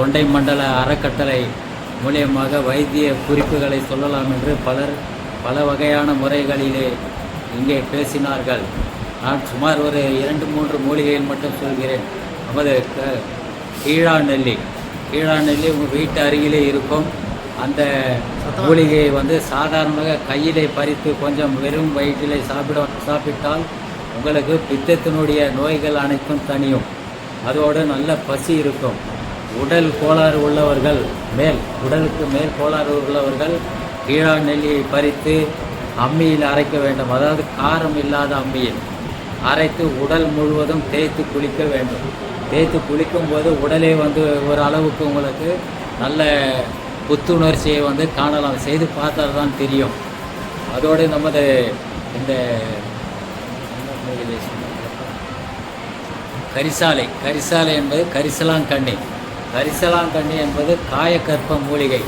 தொண்டை மண்டல அறக்கட்டளை மூலியமாக வைத்திய குறிப்புகளை சொல்லலாம் என்று பலர் பல வகையான முறைகளிலே இங்கே பேசினார்கள். நான் சுமார் ஒரு இரண்டு மூன்று மூலிகைகள் மட்டும் சொல்கிறேன். நமது க- கீழா நெல்லி கீழா நெல்லி உங்கள் வீட்டு அருகிலே இருக்கும். அந்த மூலிகையை வந்து சாதாரணமாக கையிலே பறித்து கொஞ்சம் வெறும் வயிற்றிலே சாப்பிட சாப்பிட்டால் உங்களுக்கு பித்தத்தினுடைய நோய்கள் அனைத்தும் தணியும். அதோடு நல்ல பசி இருக்கும். உடல் கோளாறு உள்ளவர்கள் மேல் உடலுக்கு மேல் கோளாறு உள்ளவர்கள் கீழா நெல்லியை பறித்து அம்மியில் அரைக்க வேண்டும். அதாவது காரம் இல்லாத அம்மியில் அரைத்து உடல் முழுவதும் தேய்த்து குளிக்க வேண்டும். தேய்த்து குளிக்கும் போது உடலே வந்து ஒரு அளவுக்கு உங்களுக்கு நல்ல புத்துணர்ச்சியை வந்து காணலாம். செய்து பார்த்தால் தான் தெரியும். அதோடு நமது இந்த கரிசாலை. கரிசாலை என்பது கரிசலாங்கண்ணி. கரிசலாங்கண்ணி என்பது காயக்கற்ப மூலிகை.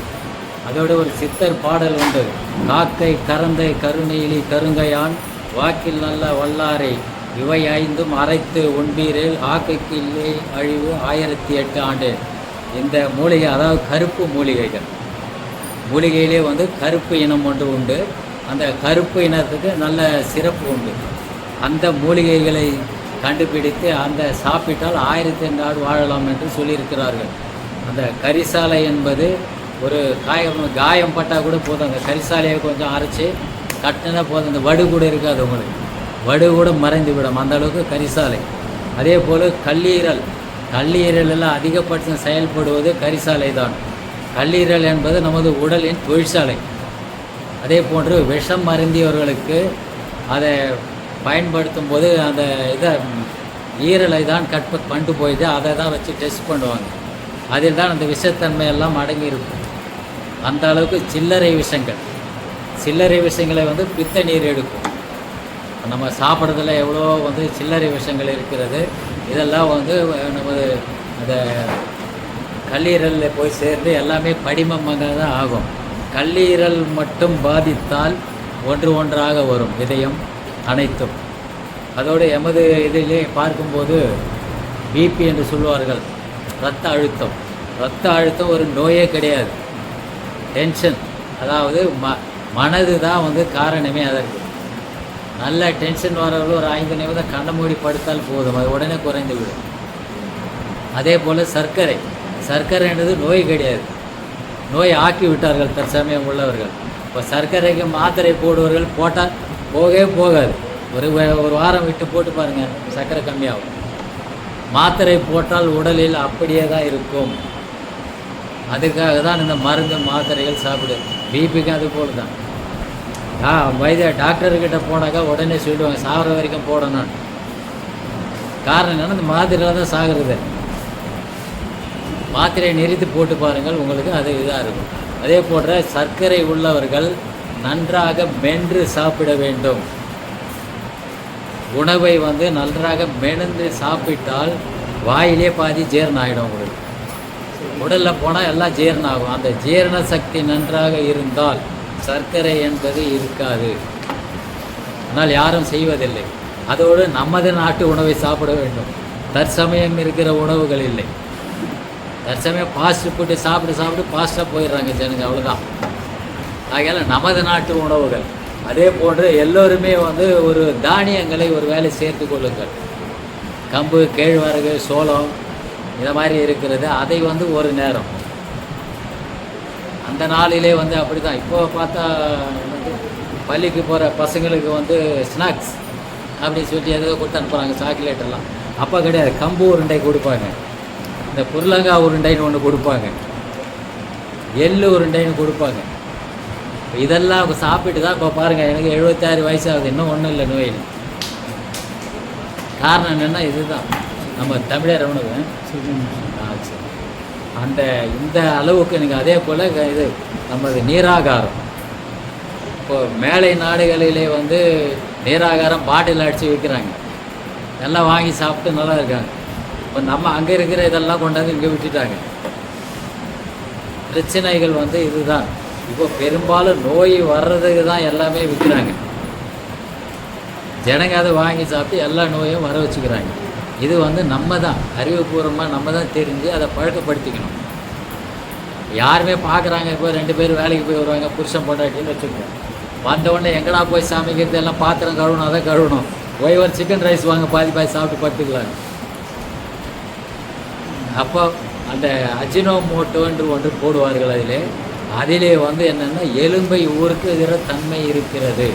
அதோடு ஒரு சித்தர் பாடல் உண்டு. காக்கை கரந்தை கருநெயிலி கருங்கையான் வாக்கில் நல்ல வல்லாரை. இவை ஐந்தும் அரைத்து உண்பீரில் ஆக்கைக்கு இல்லை அழிவு ஆயிரத்தி எட்டு ஆண்டு. இந்த மூலிகை அதாவது கருப்பு மூலிகைகள். மூலிகையிலே வந்து கருப்பு இனம் ஒன்று உண்டு. அந்த கருப்பு இனத்துக்கு நல்ல சிறப்பு உண்டு. அந்த மூலிகைகளை கண்டுபிடித்து அந்த சாப்பிட்டால் ஆயிரத்தி நாடு வாழலாம் என்று சொல்லியிருக்கிறார்கள். அந்த கரிசாலை என்பது ஒரு காயம் காயம் பட்டால் கூட போதும். அந்த கரிசாலையை கொஞ்சம் அரைச்சி கட்டினா போதும். அந்த வடு கூட இருக்காது உங்களுக்கு. வடு கூட மறைந்து விடும் அந்த அளவுக்கு கரிசாலை. அதே போல் கல்லீரல். கல்லீரல் எல்லாம் அதிகபட்சம் செயல்படுவது கரிசாலை தான். கல்லீரல் என்பது நமது உடலின் தொழிற்சாலை. அதே போன்று விஷம் மருந்தியவர்களுக்கு அதை பயன்படுத்தும் போது அந்த இதை ஈரலை தான் கட் பண்ணிட்டு போயிட்டு அதை தான் வச்சு டெஸ்ட் பண்ணுவாங்க. அதில் தான் அந்த விஷத்தன்மை எல்லாம் அடங்கி இருக்கும். அந்த அளவுக்கு சில்லறை விஷங்கள். சில்லறை விஷயங்களை வந்து பித்த நீர் எடுக்கும். நம்ம சாப்பிட்றதுல எவ்வளோ வந்து சில்லறை விஷயங்கள் இருக்கிறது. இதெல்லாம் வந்து நமது அந்த கல்லீரலில் போய் சேர்ந்து எல்லாமே படிமமாக தான் ஆகும். கல்லீரல் மட்டும் பாதித்தால் ஒன்று ஒன்றாக வரும். இதயம் அனைத்தும். அதோடு எமது இதிலே பார்க்கும்போது பிபி என்று சொல்லுவார்கள் இரத்த அழுத்தம். இரத்த அழுத்தம் ஒரு நோயே கிடையாது. டென்ஷன் அதாவது ம மனது தான் வந்து காரணமே அதற்கு. நல்ல டென்ஷன் வரவர்கள் ஒரு ஐந்து நிமிடம் கண்ணை மூடி படுத்தால் போதும் அது உடனே குறைந்து விடும். அதே போல் சர்க்கரை. சர்க்கரைன்றது நோய் கிடையாது. நோய் ஆக்கி விட்டார்கள் தற்சமயம் உள்ளவர்கள். இப்போ சர்க்கரைக்கு மாத்திரை போடுவர்கள் போட்டால் போகவே போகாது. ஒரு வ- ஒரு வாரம் விட்டு போட்டு பாருங்கள் சர்க்கரை கம்மியாகும். மாத்திரை போட்டால் உடலில் அப்படியே தான் இருக்கும். அதுக்காக தான் இந்த மருந்து மாத்திரைகள் சாப்பிடு. பிபிக்கு அது போல் தான். ஆ வைத்திய டாக்டர்கிட்ட போனாக்கா உடனே சொல்லிடுவாங்க சாகிற வரைக்கும் போடணும் காரணம் என்னென்னா இந்த மாத்திரையில் தான் சாகிறது. மாத்திரையை நிறுத்தி போட்டு பாருங்கள் உங்களுக்கு அது இதாக இருக்கும். அதே போன்ற சர்க்கரை உள்ளவர்கள் நன்றாக மென்று சாப்பிட வேண்டும். உணவை வந்து நன்றாக மெனந்து சாப்பிட்டால் வாயிலே பாதி ஜீரணம் ஆகிடும் உங்களுக்கு. உடலில் போனால் எல்லாம் ஜீரணம் ஆகும் அந்த ஜீரண சக்தி நன்றாக இருந்தால் சர்க்கரை என்பது இருக்காது. ஆனால் யாரும் செய்வதில்லை. அதோடு நமது நாட்டு உணவை சாப்பிட வேண்டும். தற்சமயம் இருக்கிற உணவுகள் இல்லை. தற்சமயம் ஃபாஸ்ட் ஃபுட்டு சாப்பிட்டு சாப்பிட்டு ஃபாஸ்ட்டாக போயிடுறாங்க ஜனங்க. அவ்வளோதான் ஆகையால் நமது நாட்டு உணவுகள். அதே போன்று எல்லோருமே வந்து ஒரு தானியங்களை ஒரு வேலை சேர்த்து கொள்ளுங்கள். கம்பு கேழ்வரகு சோளம் இந்த மாதிரி இருக்கிறது. அதை வந்து ஒரு நேரம். அந்த நாளிலே வந்து அப்படி தான் இப்போ பார்த்தா வந்து பள்ளிக்கு போகிற பசங்களுக்கு வந்து ஸ்நாக்ஸ் அப்படின்னு சொல்லி எதோ கொடுத்து அனுப்புகிறாங்க சாக்லேட் எல்லாம். அப்போ கிடையாது. கம்பு உருண்டை கொடுப்பாங்க. இந்த புருளங்காய் உருண்டைன்னு ஒன்று கொடுப்பாங்க. எள்ளு உருண்டைன்னு கொடுப்பாங்க. இதெல்லாம் அவங்க சாப்பிட்டு தான் இப்போ பாருங்கள் எனக்கு எழுபத்தாறு வயசு ஆகுது இன்னும் ஒன்றும் இல்லை நோயில். காரணம் என்னென்னா இதுதான். நம்ம தமிழர் உணவு அந்த இந்த அளவுக்கு எனக்கு அதே போல் இது நமது நீராகாரம். இப்போ மேலை நாடுகளிலே வந்து நீராகாரம் பாட்டில் அடித்து விற்கிறாங்க. எல்லாம் வாங்கி சாப்பிட்டு நல்லா இருக்காங்க. இப்போ நம்ம அங்கே இருக்கிற இதெல்லாம் கொண்டாந்து இங்கே விட்டுட்டாங்க பிரச்சனைகள் வந்து இதுதான். இப்போ பெரும்பாலும் நோய் வர்றதுக்கு தான் எல்லாமே விற்கிறாங்க. ஜனங்க அதை வாங்கி சாப்பிட்டு எல்லா நோயும் வர வச்சுக்கிறாங்க. இது வந்து நம்ம தான் அறிவுபூர்வமாக நம்ம தான் தெரிஞ்சு அதை பழக்கப்படுத்திக்கணும். யாருமே பார்க்குறாங்க இப்போ ரெண்டு பேரும் வேலைக்கு போய் வருவாங்க புருஷன் பொண்டாட்டின்னு வச்சுக்கோங்க. வந்த உடனே எங்கடா போய் சமைக்கிறது? எல்லாம் பாத்திரம் கழுவணும் அதை கழுவணும். போய் ஒரு சிக்கன் ரைஸ் வாங்க பாதி பாதி சாப்பிட்டு படுத்துக்கலாம். அப்போ அந்த அஜினோ மோட்டோன்று ஒன்று போடுவார்கள் அதிலே. அதிலே வந்து என்னென்னா எலும்பை ஊறுக்குகிற தன்மை இருக்கிறது.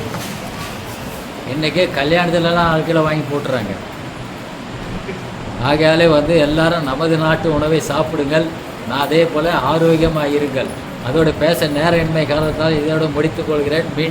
இன்றைக்கே கல்யாணத்துலலாம் அழுக்கில் வாங்கி போட்டுறாங்க. ஆகையாலே வந்து எல்லாரும் நமது நாட்டு உணவை சாப்பிடுங்கள். நான் அதே போல் ஆரோக்கியமாக இருங்கள். அதோட பேச நேர இன்மை காலத்தால் இதோடு முடித்துக் கொள்கிறேன்.